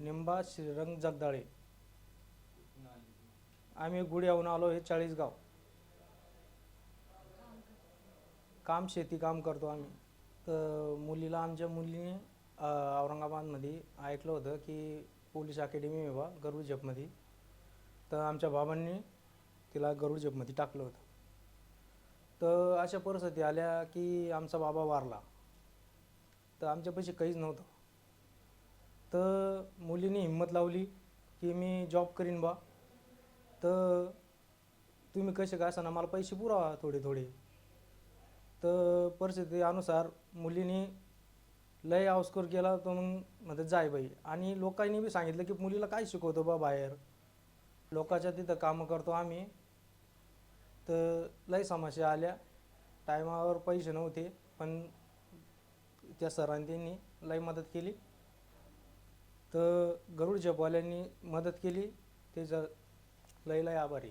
निंबा श्रीरंग जगदाळे. आम्ही गुड्याहून आलो हे चाळीसगाव. काम शेती काम करतो आम्ही. तर मुलीला आमच्या मुलीने औरंगाबादमध्ये ऐकलं होतं की पोलीस अकॅडमी आहे बा गरुड जपमध्ये तर आमच्या बाबांनी तिला गरुड जपमध्ये टाकलं होतं. तर अशा परिस्थिती आल्या की आमचा बाबा वारला. तर आमच्यापाशी काहीच नव्हतं. तर मुलीने हिंमत लावली की मी जॉब करीन बा. तर तुम्ही कसे काय असाना मला पैसे पुरावा थोडे थोडे. तर परिस्थिती अनुसार मुलीने लय अवस्कर केला तर मग म्हणते जाय बाई. आणि लोकांनी बी सांगितलं की मुलीला काय शिकवतो बा बाहेर. लोकांच्या तिथं कामं करतो आम्ही. तर लय समस्या आल्या. टायमावर पैसे नव्हते पण त्या सरांनी त्यांनी लय मदत केली. तर गरुड जपवाल्यांनी मदत केली. त्याचं लय लय आभारी.